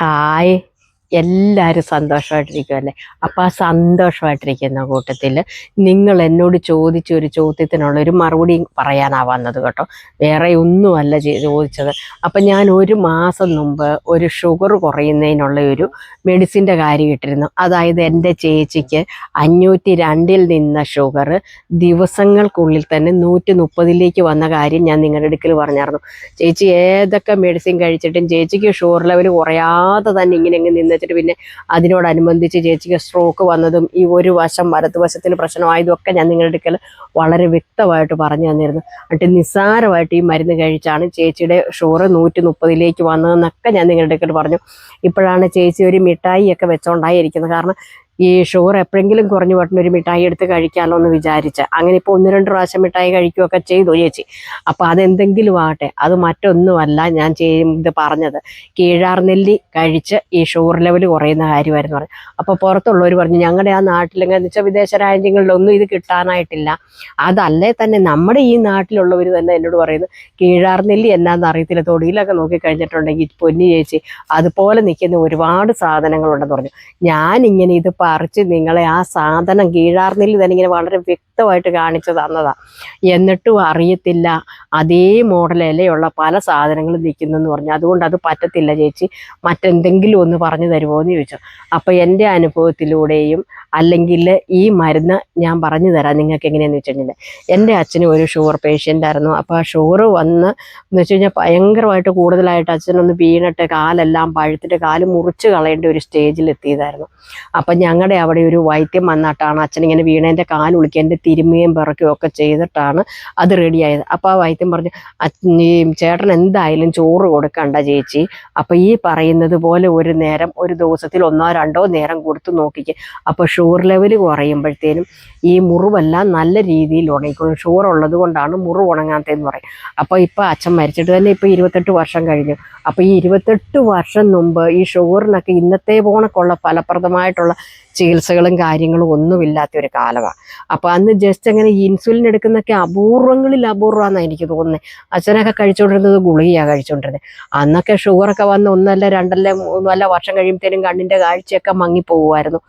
台。എല്ലാവരും സന്തോഷമായിട്ടിരിക്കുമല്ലേ അപ്പോൾ ആ സന്തോഷമായിട്ടിരിക്കുന്ന കൂട്ടത്തിൽ നിങ്ങൾ എന്നോട് ചോദിച്ച ഒരു ചോദ്യത്തിനുള്ള ഒരു മറുപടി പറയാനാവാന്നത് കേട്ടോ. വേറെ ഒന്നുമല്ല ചോദിച്ചത്. അപ്പം ഞാൻ ഒരു മാസം മുമ്പ് ഒരു ഷുഗർ കുറയുന്നതിനുള്ള ഒരു മെഡിസിന്റെ കാര്യം ഇട്ടിരുന്നു. അതായത് എന്റെ ചേച്ചിക്ക് അഞ്ഞൂറ്റി രണ്ടിൽ നിന്ന ഷുഗർ ദിവസങ്ങൾക്കുള്ളിൽ തന്നെ നൂറ്റി മുപ്പതിലേക്ക് വന്ന കാര്യം ഞാൻ നിങ്ങളുടെ അടുക്കൽ പറഞ്ഞായിരുന്നു. ചേച്ചി ഏതൊക്കെ മെഡിസിൻ കഴിച്ചിട്ടും ചേച്ചിക്ക് ഷുഗർ ലെവൽ കുറയാതെ തന്നെ ഇങ്ങനെ അങ്ങ് നിന്നിട്ട് പിന്നെ അതിനോടനുബന്ധിച്ച് ചേച്ചിക്ക് സ്ട്രോക്ക് വന്നതും ഈ ഒരു വശം വലതുവശത്തിന് പ്രശ്നമായതും ഒക്കെ ഞാൻ നിങ്ങളുടെ അടുക്കൽ വളരെ വ്യക്തമായിട്ട് പറഞ്ഞു തന്നിരുന്നു. എന്നിട്ട് നിസ്സാരമായിട്ട് ഈ മരുന്ന് കഴിച്ചാണ് ചേച്ചിയുടെ ഷുഗർ നൂറ്റി മുപ്പതിലേക്ക് വന്നതെന്നൊക്കെ ഞാൻ നിങ്ങളുടെ അടുക്കൽ പറഞ്ഞു. ഇപ്പോഴാണ് ചേച്ചി ഒരു മിഠായി ഒക്കെ വെച്ചോണ്ടായിരിക്കുന്നത്. കാരണം ഈ ഷുഗർ എപ്പോഴെങ്കിലും കുറഞ്ഞു പോട്ടെ ഒരു മിഠായി എടുത്ത് കഴിക്കാമല്ലോ എന്ന് വിചാരിച്ച്. അങ്ങനെ ഇപ്പോൾ ഒന്ന് രണ്ട് പ്രാവശ്യം മിഠായി കഴിക്കുകയൊക്കെ ചെയ്തു ചേച്ചി. അപ്പോൾ അതെന്തെങ്കിലും ആകട്ടെ. അത് മറ്റൊന്നുമല്ല ഞാൻ ചെയ്ത് പറഞ്ഞത്. കീഴാർനെല്ലി കഴിച്ച് ഈ ഷുഗർ ലെവൽ കുറയുന്ന കാര്യമായിരുന്നു പറഞ്ഞു അപ്പോൾ പുറത്തുള്ളവർ പറഞ്ഞു ഞങ്ങളുടെ ആ നാട്ടിലെങ്കിൽ എന്ന് വെച്ചാൽ വിദേശ രാജ്യങ്ങളിലൊന്നും ഇത് കിട്ടാനായിട്ടില്ല. അതല്ലേ തന്നെ നമ്മുടെ ഈ നാട്ടിലുള്ളവർ തന്നെ എന്നോട് പറയുന്നു. കീഴാർനെല്ലി എന്നാന്ന് അറിയത്തില്ല. തൊടിയിലൊക്കെ നോക്കി കഴിഞ്ഞിട്ടുണ്ടെങ്കിൽ പൊന്നി ചേച്ചി അതുപോലെ നിൽക്കുന്ന ഒരുപാട് സാധനങ്ങളുണ്ടെന്ന് പറഞ്ഞു. ഞാനിങ്ങനെ ഇത് പറിച്ച് നിങ്ങളെ ആ സാധനം കീഴാർന്നിൽ തന്നെ ഇങ്ങനെ വളരെ വ്യക്തമായിട്ട് കാണിച്ചു തന്നതാ. എന്നിട്ടും അറിയത്തില്ല. അതേ മോഡൽ പല സാധനങ്ങളും നിൽക്കുന്നെന്ന് പറഞ്ഞു. അതുകൊണ്ട് അത് പറ്റത്തില്ല ചേച്ചി. മറ്റെന്തെങ്കിലും ഒന്ന് പറഞ്ഞു തരുമോ എന്ന് ചോദിച്ചു. അപ്പോൾ എന്റെ അനുഭവത്തിലൂടെയും അല്ലെങ്കിൽ ഈ മരുന്ന് ഞാൻ പറഞ്ഞു തരാം. നിങ്ങൾക്ക് എങ്ങനെയാന്ന് വെച്ചിട്ടുണ്ടെങ്കിൽ എന്റെ അച്ഛനും ഒരു ഷുഗർ പേഷ്യന്റ് ആയിരുന്നു. അപ്പോൾ ആ ഷുഗർ വന്ന് എന്ന് വെച്ച് കഴിഞ്ഞാൽ ഭയങ്കരമായിട്ട് കൂടുതലായിട്ട് അച്ഛനൊന്ന് വീണിട്ട് കാലെല്ലാം പഴുത്തിട്ട് കാൽ മുറിച്ച് കളയേണ്ട ഒരു സ്റ്റേജിൽ എത്തിയതായിരുന്നു. അപ്പം ഞങ്ങളുടെ അവിടെ ഒരു വൈദ്യം വന്നിട്ടാണ് അച്ഛൻ ഇങ്ങനെ വീണേന്റെ കാൽ എന്റെ തിരുമ്മയും പിറക്കുകയും ഒക്കെ ചെയ്തിട്ടാണ് അത് റെഡിയായത് അപ്പോൾ ആ വൈദ്യം പറഞ്ഞു "അച്ഛൻ, ഈ ചേട്ടൻ എന്തായാലും ചോറ് കൊടുക്കണ്ട ചേച്ചി. അപ്പോൾ ഈ പറയുന്നത് പോലെ ഒരു നേരം ഒരു ദിവസത്തിൽ ഒന്നോ രണ്ടോ നേരം കൊടുത്ത് നോക്കിക്കുക അപ്പോൾ ഷുഗർ ലെവൽ കുറയുമ്പോഴത്തേനും ഈ മുറിവെല്ലാം നല്ല രീതിയിൽ ഉണങ്ങിക്കൊള്ളും ഷുഗർ ഉള്ളത് കൊണ്ടാണ് മുറിവ് ഉണങ്ങാത്തതെന്ന് പറയും. അപ്പോൾ ഇപ്പോൾ അച്ഛൻ മരിച്ചിട്ട് തന്നെ ഇപ്പോൾ ഇരുപത്തെട്ട് വർഷം കഴിഞ്ഞു. അപ്പോൾ ഈ ഇരുപത്തെട്ട് വർഷം മുമ്പ് ഈ ഷുഗറിനൊക്കെ ഇന്നത്തെ പോണക്കുള്ള ഫലപ്രദമായിട്ടുള്ള ചികിത്സകളും കാര്യങ്ങളും ഒന്നുമില്ലാത്ത ഒരു കാലമാണ് അപ്പോൾ അന്ന് ജസ്റ്റ് അങ്ങനെ ഇൻസുലിൻ എടുക്കുന്നൊക്കെ അപൂർവങ്ങളിൽ അപൂർവമാണെന്നാണ് എനിക്ക് തോന്നുന്നത് അച്ഛനൊക്കെ കഴിച്ചുകൊണ്ടിരുന്നത് ഗുളികയാണ് കഴിച്ചുകൊണ്ടിരുന്നത് അന്നൊക്കെ ഷുഗറൊക്കെ വന്ന് ഒന്നല്ല രണ്ടല്ല മൂന്നല്ല വർഷം കഴിയുമ്പോഴത്തേനും കണ്ണിന്റെ കാഴ്ചയൊക്കെ മങ്ങിപ്പോകുമായിരുന്നു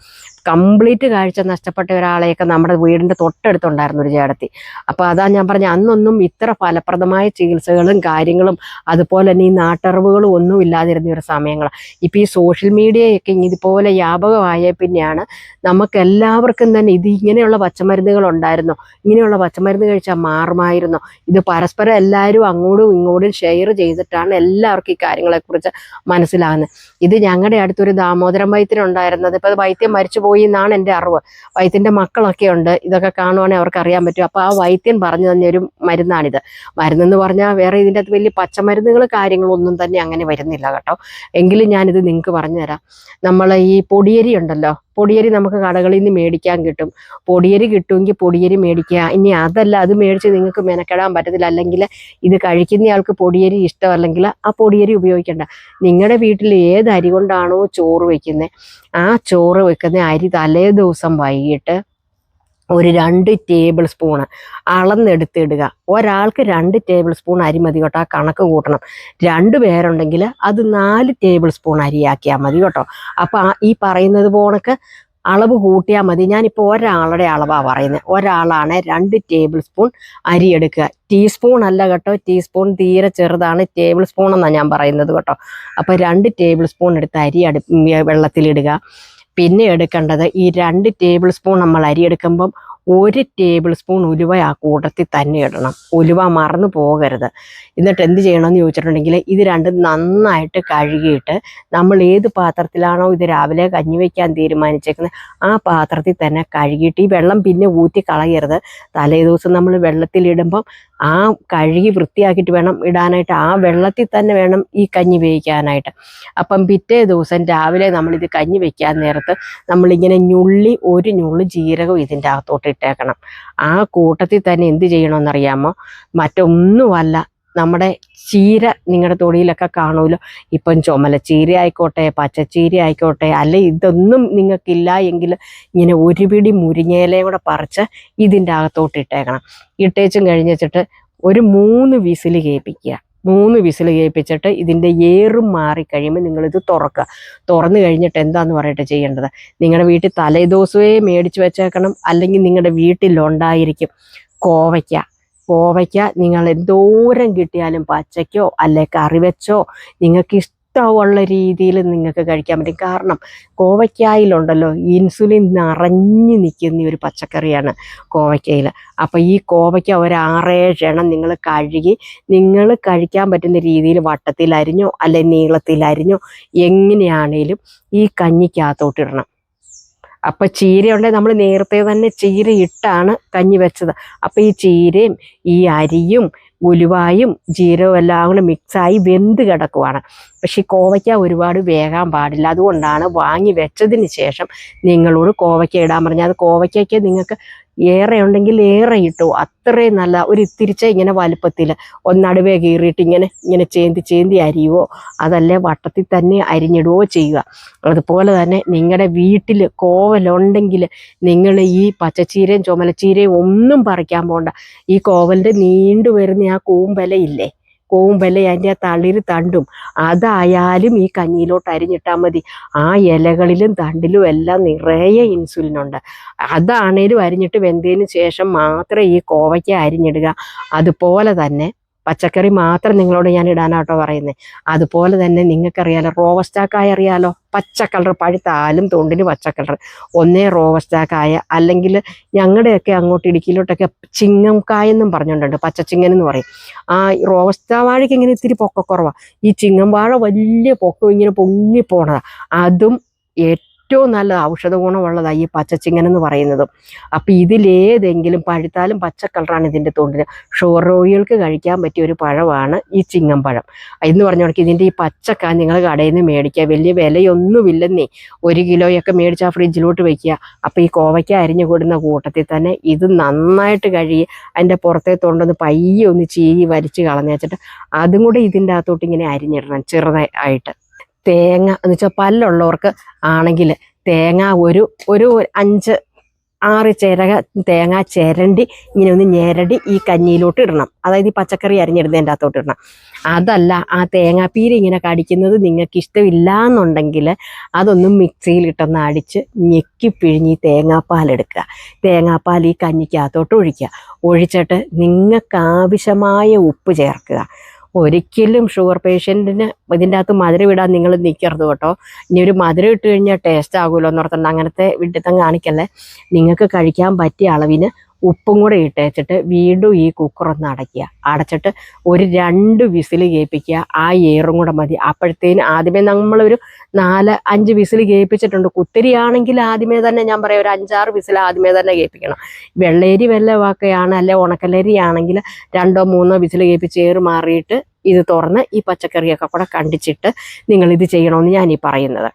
കംപ്ലീറ്റ് കാഴ്ച നഷ്ടപ്പെട്ട ഒരാളെയൊക്കെ നമ്മുടെ വീടിന്റെ തൊട്ടടുത്തുണ്ടായിരുന്നു ഒരു ചേടത്തി അപ്പോൾ അതാ ഞാൻ പറഞ്ഞ അന്നൊന്നും ഇത്ര ഫലപ്രദമായ ചികിത്സകളും കാര്യങ്ങളും അതുപോലെ തന്നെ ഈ നാട്ടറിവുകളും ഒന്നും ഇല്ലാതിരുന്ന ഒരു സമയങ്ങളാണ്. ഇപ്പോൾ ഈ സോഷ്യൽ മീഡിയയൊക്കെ ഇതുപോലെ വ്യാപകമായ പിന്നെയാണ് നമുക്കെല്ലാവർക്കും തന്നെ ഇത് ഇങ്ങനെയുള്ള പച്ചമരുന്നുകൾ ഉണ്ടായിരുന്നോ ഇങ്ങനെയുള്ള പച്ചമരുന്ന് കഴിച്ചാൽ മാറുമായിരുന്നോ? ഇത് പരസ്പരം എല്ലാവരും അങ്ങോട്ടും ഇങ്ങോട്ടും ഷെയർ ചെയ്തിട്ടാണ് എല്ലാവർക്കും ഈ കാര്യങ്ങളെക്കുറിച്ച് മനസ്സിലാകുന്നത്. ഇത് ഞങ്ങളുടെ അടുത്തൊരു ദാമോദരം വൈദ്യനുണ്ടായിരുന്നത് ഇപ്പോൾ വൈദ്യം മരിച്ചു പോയി എന്നാണ് എന്റെ അറിവ്. വൈദ്യന്റെ മക്കളൊക്കെ ഉണ്ട്. ഇതൊക്കെ കാണുവാണെങ്കിൽ അവർക്ക് അറിയാൻ പറ്റും. അപ്പോൾ ആ വൈദ്യൻ പറഞ്ഞു തന്നെ ഒരു മരുന്നാണിത്. മരുന്നെന്ന് പറഞ്ഞാൽ വേറെ ഇതിന്റെ അകത്ത് വലിയ പച്ചമരുന്നുകൾ കാര്യങ്ങളൊന്നും തന്നെ അങ്ങനെ വരുന്നില്ല കേട്ടോ. എങ്കിലും ഞാനിത് നിങ്ങൾക്ക് പറഞ്ഞുതരാം. നമ്മൾ ഈ പൊടിയരി ഉണ്ടല്ലോ പൊടിയരി നമുക്ക് കടകളിൽ നിന്ന് മേടിക്കാൻ കിട്ടും. പൊടിയരി കിട്ടുമെങ്കിൽ പൊടിയരി മേടിക്കുക. ഇനി അതല്ല അത് മേടിച്ച് നിങ്ങൾക്ക് മെനക്കെടാൻ പറ്റത്തില്ല. അല്ലെങ്കിൽ ഇത് കഴിക്കുന്നയാൾക്ക് പൊടിയരി ഇഷ്ടമല്ലെങ്കിൽ ആ പൊടിയരി ഉപയോഗിക്കണ്ട. നിങ്ങളുടെ വീട്ടിൽ ഏത് അരി കൊണ്ടാണോ ചോറ് വയ്ക്കുന്നത് ആ ചോറ് വെക്കുന്ന അരി തലേ ദിവസം വൈകിട്ട് ഒരു രണ്ട് ടേബിൾ സ്പൂണ് അളന്നെടുത്തിടുക. ഒരാൾക്ക് രണ്ട് ടേബിൾ സ്പൂൺ അരി മതി കേട്ടോ ആ കണക്ക് കൂട്ടണം. രണ്ട് പേരുണ്ടെങ്കിൽ അത് നാല് ടേബിൾ സ്പൂൺ അരിയാക്കിയാൽ മതി കേട്ടോ. അപ്പം ആ ഈ പറയുന്നത് പോണക്ക് അളവ് കൂട്ടിയാൽ മതി. ഞാനിപ്പോൾ ഒരാളുടെ അളവാണ് പറയുന്നത്. ഒരാളാണ് രണ്ട് ടേബിൾ സ്പൂൺ അരി എടുക്കുക. ടീസ്പൂൺ അല്ല കേട്ടോ. ടീസ്പൂൺ തീരെ ചെറുതാണ്. ടേബിൾ സ്പൂൺ എന്നാണ് ഞാൻ പറയുന്നത് കേട്ടോ. അപ്പോൾ രണ്ട് ടേബിൾ സ്പൂൺ എടുത്ത് അരി അടു വെള്ളത്തിലിടുക. പിന്നെ എടുക്കേണ്ടത് ഈ രണ്ട് ടേബിൾ സ്പൂൺ നമ്മൾ അരി എടുക്കുമ്പം ഒരു ടേബിൾ സ്പൂൺ ഉലുവ ആ കൂട്ടത്തിൽ തന്നെ ഇടണം. ഉലുവ മറന്നു പോകരുത്. എന്നിട്ട് എന്ത് ചെയ്യണമെന്ന് ചോദിച്ചിട്ടുണ്ടെങ്കിൽ ഇത് രണ്ടും നന്നായിട്ട് കഴുകിയിട്ട് നമ്മൾ ഏത് പാത്രത്തിലാണോ ഇത് രാവിലെ കഞ്ഞി വയ്ക്കാൻ തീരുമാനിച്ചേക്കുന്നത് ആ പാത്രത്തിൽ തന്നെ കഴുകിയിട്ട് ഈ വെള്ളം പിന്നെ ഊറ്റി കളയരുത്. തലേ ദിവസം നമ്മൾ വെള്ളത്തിലിടുമ്പം ആ കഴുകി വൃത്തിയാക്കിയിട്ട് വേണം ഇടാനായിട്ട് ആ വെള്ളത്തിൽ തന്നെ വേണം ഈ കഞ്ഞി വേവിക്കാനായിട്ട് അപ്പം പിറ്റേ ദിവസം രാവിലെ നമ്മളിത് കഞ്ഞി വെക്കാൻ നേരത്ത് നമ്മളിങ്ങനെ ഞുള്ളി ഒരു ഞുള്ളി ജീരകം ഇതിന്റെ അകത്തോട്ട് ഇട്ടേക്കണം. ആ കൂട്ടത്തിൽ തന്നെ എന്ത് ചെയ്യണമെന്നറിയാമോ? മറ്റൊന്നുമല്ല നമ്മുടെ ചീര നിങ്ങളുടെ തൊടിയിലൊക്കെ കാണുമല്ലോ. ഇപ്പം ചുമല ചീര ആയിക്കോട്ടെ പച്ചച്ചീര ആയിക്കോട്ടെ അല്ലെ ഇതൊന്നും നിങ്ങൾക്കില്ല എങ്കിൽ ഇങ്ങനെ ഒരു പിടി മുരിങ്ങയിലയും പറിച്ച് ഇതിന്റെ അകത്തോട്ട് ഇട്ടേക്കണം. ഇട്ടേച്ചും കഴിഞ്ഞ് വെച്ചിട്ട് ഒരു മൂന്ന് വിസിൽ കേൾപ്പിക്കുക. മൂന്ന് വിസിൽ കേൾപ്പിച്ചിട്ട് ഇതിന്റെ ഏറും മാറിക്കഴിയുമ്പോൾ നിങ്ങളിത് തുറക്കുക. തുറന്നു കഴിഞ്ഞിട്ട് എന്താന്ന് പറയട്ടെ ചെയ്യേണ്ടത്? നിങ്ങളുടെ വീട്ടിൽ തലേദിവസമേ മേടിച്ച് വെച്ചേക്കണം. അല്ലെങ്കിൽ നിങ്ങളുടെ വീട്ടിലുണ്ടായിരിക്കും കോവയ്ക്ക. കോവയ്ക്ക നിങ്ങൾ എന്തോരം കിട്ടിയാലും പച്ചയ്ക്കോ അല്ലെ കറി വെച്ചോ നിങ്ങൾക്ക് ഇഷ്ടമുള്ള രീതിയിൽ നിങ്ങൾക്ക് കഴിക്കാൻ പറ്റും. കാരണം കോവയ്ക്കായിലുണ്ടല്ലോ ഇൻസുലിൻ നിറഞ്ഞു നിൽക്കുന്ന ഒരു പച്ചക്കറിയാണ് കോവയ്ക്കയിൽ. അപ്പോൾ ഈ കോവയ്ക്ക ഒരു എണ്ണം നിങ്ങൾ കഴുകി നിങ്ങൾ കഴിക്കാൻ പറ്റുന്ന രീതിയിൽ വട്ടത്തിൽ അരിഞ്ഞോ അല്ലെ നീളത്തിൽ അരിഞ്ഞോ എങ്ങനെയാണേലും ഈ കഞ്ഞിക്കകത്തോട്ട് ഇടണം അപ്പൊ ചീര ഉണ്ടെങ്കിൽ നമ്മൾ നേരത്തെ തന്നെ ചീര ഇട്ടാണ് കഞ്ഞി വെച്ചത്. അപ്പൊ ഈ ചീരയും ഈ അരിയും ഉലുവായും ജീരവും എല്ലാം കൂടെ മിക്സായി വെന്ത് കിടക്കുവാണ്. പക്ഷെ കോവയ്ക്ക ഒരുപാട് വേകാൻ പാടില്ല. അതുകൊണ്ടാണ് വാങ്ങി വെച്ചതിന് ശേഷം നിങ്ങളോട് കോവയ്ക്ക ഇടാൻ പറഞ്ഞത്. അത് കോവയ്ക്കൊക്കെ നിങ്ങൾക്ക് ഏറെ ഉണ്ടെങ്കിൽ ഏറെ ഇട്ടു. അത്രയും നല്ല ഒരു ഇത്തിരിച്ച ഇങ്ങനെ വലുപ്പത്തിൽ ഒന്നടുവേ കീറിയിട്ട് ഇങ്ങനെ ഇങ്ങനെ ചേന്തി ചേന്തി അരിയുവോ അതല്ലേ വട്ടത്തിൽ തന്നെ അരിഞ്ഞിടുവോ ചെയ്യുക. അതുപോലെ തന്നെ നിങ്ങളുടെ വീട്ടിൽ കോവലുണ്ടെങ്കിൽ നിങ്ങൾ ഈ പച്ചച്ചീരയും ചുമലച്ചീരയും ഒന്നും പറിക്കാൻ പോകണ്ട ഈ കോവലിന്റെ നീണ്ടു വരുന്ന ആ കൂമ്പലയില്ലേ കൂമ്പല അതിന്റെ ആ തളിര് തണ്ടും. അതായാലും ഈ കഞ്ഞിയിലോട്ട് അരിഞ്ഞിട്ടാൽ മതി. ആ ഇലകളിലും തണ്ടിലും എല്ലാം നിറയെ ഇൻസുലിൻ ഉണ്ട്. അതാണേലും അരിഞ്ഞിട്ട് വെന്തതിന് ശേഷം മാത്രമേ ഈ കോവയ്ക്ക അരിഞ്ഞിടുക. അതുപോലെ തന്നെ പച്ചക്കറി മാത്രം നിങ്ങളോട് ഞാൻ ഇടാനാട്ടോ പറയുന്നത് അതുപോലെ തന്നെ നിങ്ങൾക്കറിയാലോ റോവസ്റ്റാക്കായ അറിയാലോ? പച്ച കളർ പഴുത്താലും തൊണ്ടിന് പച്ച കളർ ഒന്നേ റോവസ്റ്റാക്കായ അല്ലെങ്കിൽ ഞങ്ങളുടെയൊക്കെ അങ്ങോട്ട് ഇടുക്കിയിലോട്ടൊക്കെ ചിങ്ങംകായെന്നും പറഞ്ഞുകൊണ്ടുണ്ട് പച്ചച്ചിങ്ങൻ എന്ന് പറയും. ആ റോവസ്റ്റാ വാഴയ്ക്ക് ഇങ്ങനെ ഇത്തിരി പൊക്കക്കുറവാണ് ഈ ചിങ്ങം വാഴ വലിയ പൊക്കം ഇങ്ങനെ പൊങ്ങിപ്പോണതാണ് പോണതാ അതും നല്ല ഔഷധ ഗുണമുള്ളതാണ് ഈ പച്ചച്ചിങ്ങൻ എന്ന് പറയുന്നത്. അപ്പം ഇതിലേതെങ്കിലും പഴുത്താലും പച്ച കളറാണ് ഇതിന്റെ തൊണ്ടിന്. ഷുഗർ രോഗികൾക്ക് കഴിക്കാൻ പറ്റിയ ഒരു പഴമാണ് ഈ ചിങ്ങം പഴം എന്ന് പറഞ്ഞ കണക്ക് ഇതിന്റെ ഈ പച്ചക്ക നിങ്ങൾ കടയിൽ നിന്ന് മേടിക്കുക. വലിയ വിലയൊന്നുമില്ലെന്നേ. ഒരു കിലോയൊക്കെ മേടിച്ച് ആ ഫ്രിഡ്ജിലോട്ട് വയ്ക്കുക അപ്പോൾ ഈ കോവയ്ക്ക അരിഞ്ഞു കൊടുന്ന കൂട്ടത്തിൽ തന്നെ ഇത് നന്നായിട്ട് കഴുകി അതിന്റെ പുറത്തെ തൊണ്ടൊന്ന് പയ്യെ ഒന്ന് ചീകി വരിച്ച് കളഞ്ഞു വെച്ചിട്ട് അതും കൂടെ ഇതിന്റെ അകത്തോട്ട് ഇങ്ങനെ അരിഞ്ഞിടണം ചെറുതായിട്ട്. തേങ്ങ എന്ന് വെച്ചാൽ പല്ലുള്ളവർക്ക് ആണെങ്കിൽ തേങ്ങ ഒരു ഒരു അഞ്ച് ആറ് ചിരക തേങ്ങ ചിരണ്ടി ഇങ്ങനെ ഒന്ന് ഞെരടി ഈ കഞ്ഞിയിലോട്ട് ഇടണം. അതായത് ഈ പച്ചക്കറി അരിഞ്ഞിടുന്നതിന്റെ അകത്തോട്ട് ഇടണം. അതല്ല ആ തേങ്ങാപ്പീര് ഇങ്ങനെ കടിക്കുന്നത് നിങ്ങൾക്ക് ഇഷ്ടമില്ല എന്നുണ്ടെങ്കിൽ അതൊന്നും മിക്സിയിലിട്ടൊന്ന് അടിച്ച് ഞെക്കി പിഴിഞ്ഞ് ഈ തേങ്ങാപ്പാൽ എടുക്കുക തേങ്ങാപ്പാൽ ഈ കഞ്ഞിക്കകത്തോട്ട് ഒഴിക്കുക. ഒഴിച്ചിട്ട് നിങ്ങൾക്ക് ആവശ്യമായ ഉപ്പ് ചേർക്കുക. ഒരിക്കലും ഷുഗർ പേഷ്യന്റിന് ഇതിന്റെ അകത്ത് മധുരം ഇടാൻ നിങ്ങൾ നിൽക്കരുത് കേട്ടോ. ഇനി ഒരു മധുര ഇട്ട് കഴിഞ്ഞാൽ ടേസ്റ്റ് ആകുമല്ലോ എന്ന് ഓർത്തുണ്ട് അങ്ങനത്തെ വിഡിത്തം കാണിക്കല്ലേ? നിങ്ങൾക്ക് കഴിക്കാൻ പറ്റിയ അളവിന് ഉപ്പും കൂടെ ഇട്ടേച്ചിട്ട് വീണ്ടും ഈ കുക്കർ ഒന്ന് അടയ്ക്കുക. അടച്ചിട്ട് ഒരു രണ്ട് വിസിൽ കേൾപ്പിക്കുക. ആ എയറും കൂടെ മതി. അപ്പോഴത്തേന് ആദ്യമേ നമ്മളൊരു നാല് അഞ്ച് വിസിൽ കേൾപ്പിച്ചിട്ടുണ്ട്. കുത്തിരിയാണെങ്കിൽ ആദ്യമേ തന്നെ ഞാൻ പറയാം ഒരു അഞ്ചാറ് വിസിൽ ആദ്യമേ തന്നെ കേൾപ്പിക്കണം. വെള്ളേരി വെല്ലവാക്കയാണ് അല്ലെ ഉണക്കലരി ആണെങ്കിൽ രണ്ടോ മൂന്നോ വിസിൽ കേൾപ്പിച്ച് ഏറ് മാറിയിട്ട് ഇത് തുറന്ന് ഈ പച്ചക്കറിയൊക്കെ കൂടെ കണ്ടിച്ചിട്ട് നിങ്ങളിത് ചെയ്യണമെന്ന് ഞാനീ പറയുന്നത്.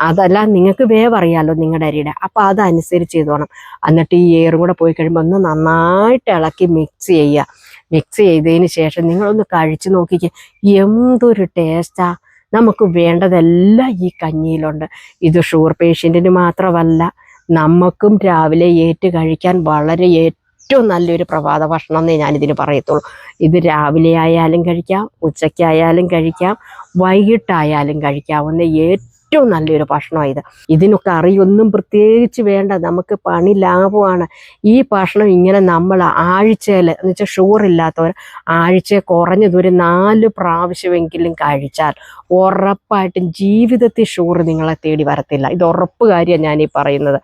അതല്ല നിങ്ങൾക്ക് വേവറിയാലോ നിങ്ങളുടെ അരിയുടെ. അപ്പം അതനുസരിച്ച് ചെയ്തോണം എന്നിട്ട് ഈ എയറും കൂടെ പോയി കഴിയുമ്പോൾ ഒന്ന് നന്നായിട്ട് ഇളക്കി മിക്സ് ചെയ്യുക. മിക്സ് ചെയ്തതിന് ശേഷം നിങ്ങളൊന്ന് കഴിച്ച് നോക്കിക്കുക എന്തൊരു ടേസ്റ്റാ നമുക്ക് വേണ്ടതെല്ലാം ഈ കഞ്ഞിയിലുണ്ട്. ഇത് ഷുഗർ പേഷ്യന്റിന് മാത്രമല്ല നമുക്കും രാവിലെ ഏറ്റ് കഴിക്കാൻ വളരെ ഏറ്റവും നല്ലൊരു പ്രഭാത ഭക്ഷണം എന്നേ ഞാനിതിന് പറയത്തുള്ളൂ. ഇത് രാവിലെ ആയാലും കഴിക്കാം ഉച്ചയ്ക്കായാലും കഴിക്കാം വൈകിട്ടായാലും കഴിക്കാവുന്ന ഏറ്റവും നല്ലൊരു ഭക്ഷണമാണ് ഇത്. ഇതിനൊക്കെ അറിയൊന്നും പ്രത്യേകിച്ച് വേണ്ട. നമുക്ക് പണി ലാഭമാണ്. ഈ ഭക്ഷണം ഇങ്ങനെ നമ്മൾ ആഴ്ചയിൽ എന്ന് വെച്ചാൽ ഷുഗർ ഇല്ലാത്തവർ ആഴ്ച കുറഞ്ഞതൊരു നാല് പ്രാവശ്യമെങ്കിലും കഴിച്ചാൽ ഉറപ്പായിട്ടും ജീവിതത്തിൽ ഷുഗർ നിങ്ങളെ തേടി വരത്തില്ല. ഇത് ഉറപ്പ് കാര്യമാണ് ഞാനീ പറയുന്നത്.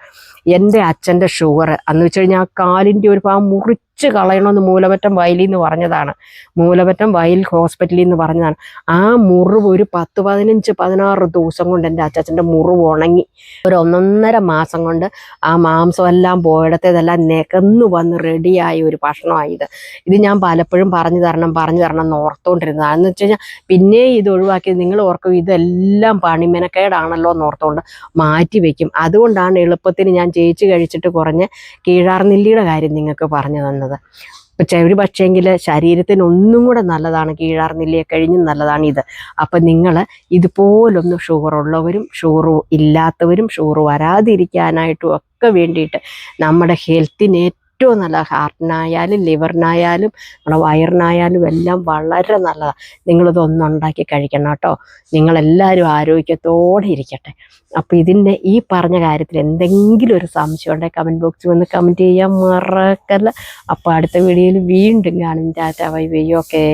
എന്റെ അച്ഛന്റെ ഷുഗർ എന്ന് വെച്ച് കഴിഞ്ഞാൽ കാലിന്റെ ഒരു ഭാഗം മുറിച്ച് കളയണമെന്ന് മൂലമറ്റം വയലിൽ നിന്ന് പറഞ്ഞതാണ്. മൂലമറ്റം വയൽ ഹോസ്പിറ്റലിൽ നിന്ന് പറഞ്ഞതാണ്. ആ മുറിവ് ഒരു പത്ത് പതിനഞ്ച് പതിനാറ് ദിവസം കൊണ്ട് എന്റെ അച്ചാച്ചന്റെ മുറിവ് ഉണങ്ങി. ഒരു ഒന്നൊന്നര മാസം കൊണ്ട് ആ മാംസമെല്ലാം പോയിടത്തേതെല്ലാം നികന്നു വന്ന് റെഡിയായ ഒരു ഭക്ഷണമായി ഇത്. ഞാൻ പലപ്പോഴും പറഞ്ഞു തരണം പറഞ്ഞു തരണം എന്ന് ഓർത്തുകൊണ്ടിരുന്നതാണ് എന്ന് വെച്ച് കഴിഞ്ഞാൽ പിന്നെ ഇത് ഒഴിവാക്കി നിങ്ങൾ ഓർക്കും ഇതെല്ലാം പണിമെനക്കേടാണല്ലോ എന്ന് ഓർത്തുകൊണ്ട് മാറ്റി വെക്കും. അതുകൊണ്ടാണ് എളുപ്പത്തിന് ഞാൻ ചേച്ചി കഴിച്ചിട്ട് കുറഞ്ഞ കീഴാർനെല്ലിയുടെ കാര്യം നിങ്ങൾക്ക് പറഞ്ഞു തന്നത്. പക്ഷേ ഒരു പക്ഷേങ്കിൽ ശരീരത്തിന് ഒന്നും കൂടെ നല്ലതാണ് കീഴാർനെല്ലിയെ കഴിഞ്ഞും നല്ലതാണ് ഇത് അപ്പം നിങ്ങൾ ഇതുപോലൊന്ന് ഷുഗർ ഉള്ളവരും ഷുഗർ ഇല്ലാത്തവരും ഷുഗർ വരാതിരിക്കാനായിട്ടും ഒക്കെ വേണ്ടിയിട്ട് നമ്മുടെ ഹെൽത്തിന് ഏറ്റവും നല്ല ഹാർട്ടിനായാലും ലിവറിനായാലും നമ്മുടെ വയറിനായാലും എല്ലാം വളരെ നല്ലതാണ് നിങ്ങളിതൊന്നും ഉണ്ടാക്കി കഴിക്കണം കേട്ടോ. നിങ്ങളെല്ലാവരും ആരോഗ്യത്തോടെ ഇരിക്കട്ടെ. അപ്പോൾ ഇതിന്റെ ഈ പറഞ്ഞ കാര്യത്തിൽ എന്തെങ്കിലും ഒരു സംശയം ഉണ്ടെങ്കിൽ കമന്റ് ബോക്സിൽ വന്ന് കമന്റ് ചെയ്യാൻ മറക്കല്ല. അപ്പോൾ അടുത്ത വീഡിയോയിൽ വീണ്ടും കാണും. Tata Y Y okay